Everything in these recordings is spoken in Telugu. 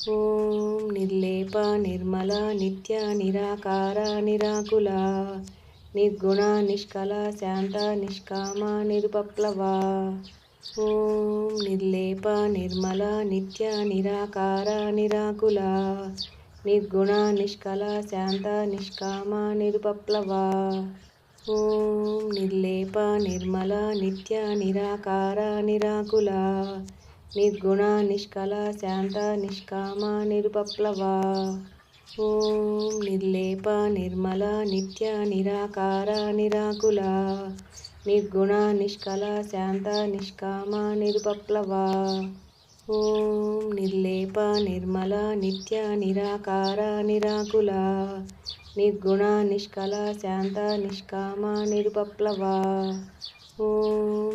ఓం నిర్లేప నిర్మల నిత్య నిరాకార నిరాకుల నిర్గుణ నిష్కల శాంత నిష్కామ నిరుపప్లవ. ఓం నిర్లేప నిర్మల నిత్య నిరాకార నిరాకుల నిర్గుణ నిష్కల శాంత నిష్కామ నిరుపప్లవ. ఓం నిర్లేప నిర్మల నిత్య నిరాకార నిరాకుల నిర్గుణ నిష్కల శాంత నిష్కామ నిరుపప్లవ. ఓం నిర్లేప నిర్మల నిత్య నిరాకార నిరాకుల. నిర్గుణ నిష్కల శాంత నిష్కామ నిరుపప్లవ. ఓం నిర్లేప నిర్మల నిత్య నిరాకార నిరాకుల. నిర్గుణ నిష్కల శాంత నిష్కామ నిరుపప్లవ. ఓం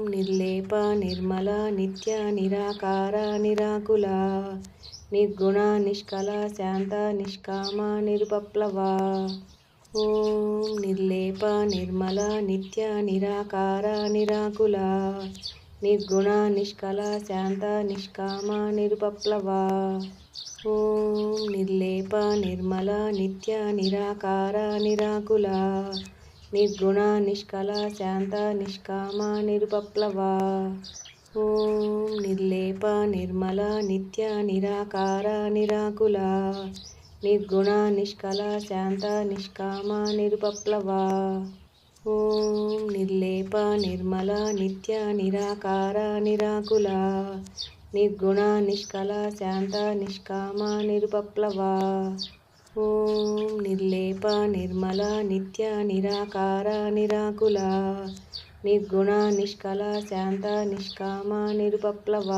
నిర్లేప నిర్మల నిత్య నిరాకార నిరాకుల నిర్గుణ నిష్కల శాంత నిష్కామ నిరుపప్లవ. ఓం నిర్లేప నిర్మల నిత్య నిరాకార నిరాకుల నిర్గుణ నిష్కల శాంత నిష్కామ నిరుపప్లవ. ఓం నిర్లేప నిర్మల నిత్య నిరాకార నిరాకుల నిర్గుణ నిష్కల శాంత నిష్కామ నిరుపప్లవ. ఓం నిర్లేప నిర్మల నిత్య నిరాకార నిరాకుల. నిర్గుణ నిష్కల శాంత నిష్కామ నిరుపప్లవ. ఓం నిర్లేప నిర్మల నిత్య నిరాకార నిరాకుల. నిర్గుణ నిష్కల శాంత నిష్కామ నిరుపప్లవ. ఓం నిర్లేప నిర్మల నిత్య నిరాకార నిరాకుల నిర్గుణ నిష్కల శాంత నిష్కామ నిరుపప్లవ